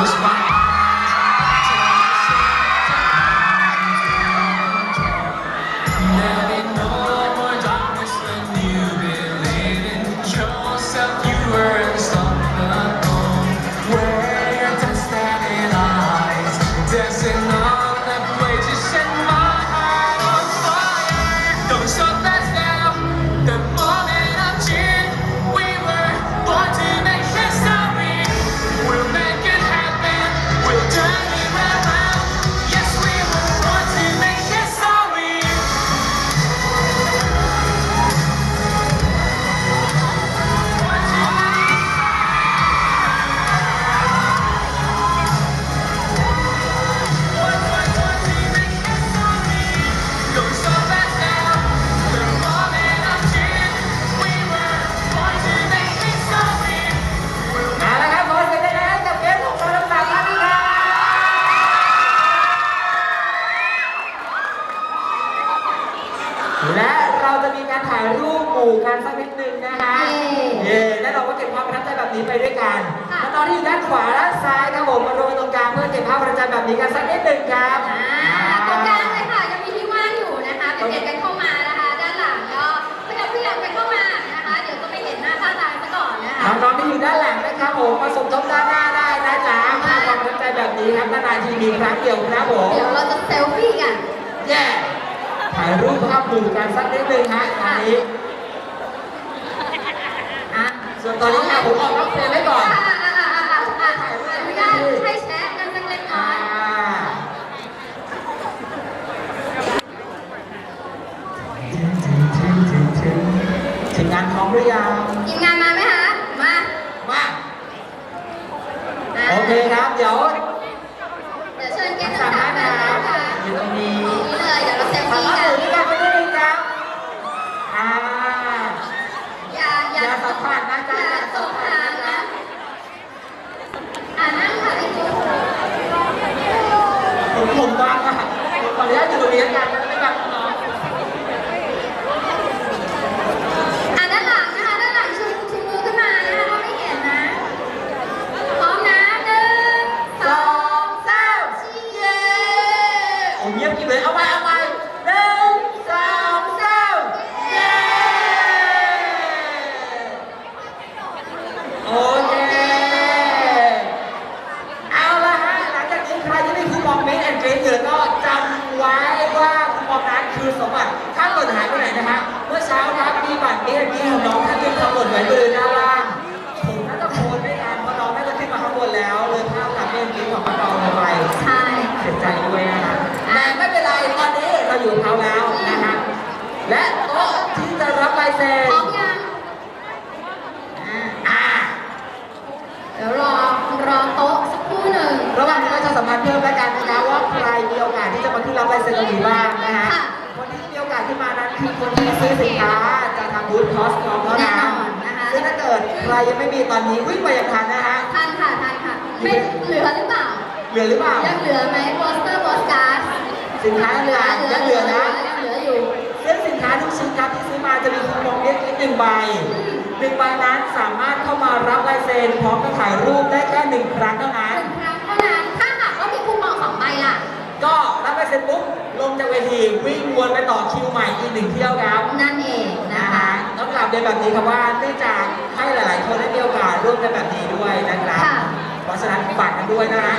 Christmas. ายรูปหมู่กันสักนิดหนึ่งนะฮะเย้เย้และเราก็เก็บภาพประทับใจแบบนี้ไปด้วยกันค่ะแล้วตอนที่อยู่ด้านขวาด้านซ้ายครับผมมารวมกันตรงกลางเพื่อเก็บภาพประทับใจแบบนี้กันสักนิดหนึ่งครับอ่าตรงกลางเลยค่ะยังมีที่ว่างอยู่นะคะเป็นเด็กกันเข้ามานะคะ ด้านหลังก็ขยับขยับกันเข้ามานะคะ เดี๋ยวจะไม่เห็นหน้าค่าตาซะก่อนนะคะน้องๆที่อยู่ด้านหลังนะครับผมมาสมทบด้านหน้าได้นะจ๊ะภาพความประทับใจแบบนี้ครับนานๆทีมีครั้งเดียวครับผมเดี๋ยวเราจะเซลฟี่กันแย่ถ่ายรูปภาพหมู่กันสักนิดนึงฮะตอนนี้อะ ส่วนตอนนี้ค่ะผมออกรับเฟรมไว้ก่อนอะอะอะอะอะอะอนุญาถึงงานพร้อมหรือยังทีมงานมาไหมคะมา มา โอเคครับ เดี๋ยว เงียบกินเลยเอาไปเอาไปหนึ่งสองสามเย้โอเคเอาละฮะหลังจากนี้ใครที่ได้คูปองเมนแอนด์เกรดเหลือก็จำไว้ว่าคูปองนั้นคือสมบัติถ้าหล่นหายไปไหนนะฮะเมื่อเช้านะครับมีบัตรเมนแอนด์เกรดของน้องท่านหนึงทำหล่นไว้เวณด้านล่าง ผมน่าจะโพสต์ไม่ทันเพราะน้องน่าจะขึ้นมาข้างบนแล้ว เลยภาพกับเมนแอนด์เกรดของป้าเปาลงไป ใช่ เสียใจด้วยนะฮะแต่ไม่เป็นไรตอนนี้เราอยู่กับเขาแล้วนะฮะ และโต๊ะที่จะรับลายเซ็น พร้อมยัง อ่า เดี๋ยว รอรอโต๊ะสักครู่หนึ่งระหว่างนี้ก็จะสัมภาษณ์เพิ่มแล้วกันนะคะว่าใครมีโอกาสที่จะมาขึ้นรับลายเซ็นตรงนี้บ้างนะฮะค่ะ คนที่มีโอกาสขึ้นมานั้นคือคนที่ซื้อสินค้าจะทำบูธคอสน้องเท่าแน่นั้นนอนนะคะซึ่งถ้าเกิดใครยังไม่มีตอนนี้วิ่งไปอย่างทันนะฮะทันค่ะทันค่ะ ไม่เหลือหรือเปล่า เหลือหรือเปล่า ยังเหลือไหมโปสเตอร์โปสการ์ดสินค้าเหลือยังเหลือนะ ยังเหลืออยู่ ซึ่งสินค้าทุกชิ้นครับที่ซื้อมาจะมีคูปองเล็กๆหนึ่งใบหนึ่งใบนั้นสามารถเข้ามารับลายเซ็นพร้อมกับถ่ายรูปได้แค่ หนึ่งครั้งเท่านั้น หนึ่งครั้งเท่านั้นถ้าหากว่ามีคูปองสองใบล่ะ ก็รับลายเซ็นปุ๊บลงจากเวทีวิ่งวนไปต่อคิวใหม่อีกหนึ่งเที่ยวครับ นั่นเองนะนะคะคะต้องกลับเรียนแบบนี้ครับว่าเนื่องจากให้หลาย ๆ คนได้มีโอกาสร่วมกันแบบนี้ด้วยนะครับค่ะ เพราะฉะนั้นฝากกันด้วยนะฮะ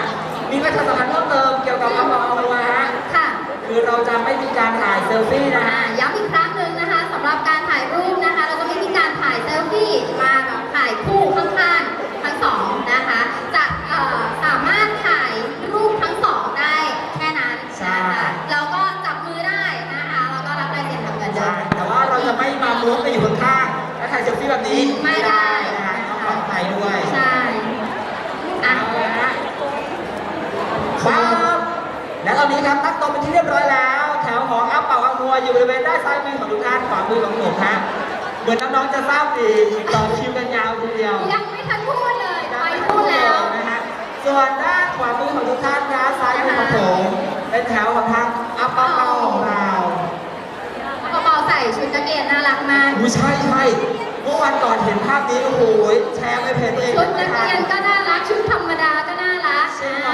มีประชาสัมพันธ์เพิ่มเติมเกี่ยวกับอัลบั้มเอาไว้ฮะค่ะคือเราจะไม่มีการถ่ายเซลฟี่นะอ่าฮะย้ำอีกครั้งหนึ่งนะคะสำหรับการถ่ายรูปนะคะ เราจะไม่มีการถ่ายเซลฟี่มาแบบถ่ายคู่ข้ ถ่ายเซลฟี่แบบนี้ไม่ได้นะฮะต้องปลอดภัยด้วยใช่อะเอาละฮะครับและตอนนี้ครับตั้งโต๊ะเป็นที่เรียบร้อยแล้ว แถวของอัพเป่าอังมัวอยู่บริเวณด้านซ้ายมือของทุกท่านขวามือของผมฮะเหมือนน้องๆจะทราบดีต่อคิวกันยาวทีเดียว ยังไม่ทันพูดเลยไปพูดแล้วนะฮะส่วนด้านขวามือของทุกท่านนะซ้ายมือของผมเป็นแถวของทาง ส่ชุดนักเรียน่ารักมากใช่ใช่เมื่อวันก่อนเห็นภาพนี้โอ้โหแชร์ในเพจตัเลยชุดนักเรียนก็น่ารัก ชุดธรรมดาก็น่ารักใช่ไหม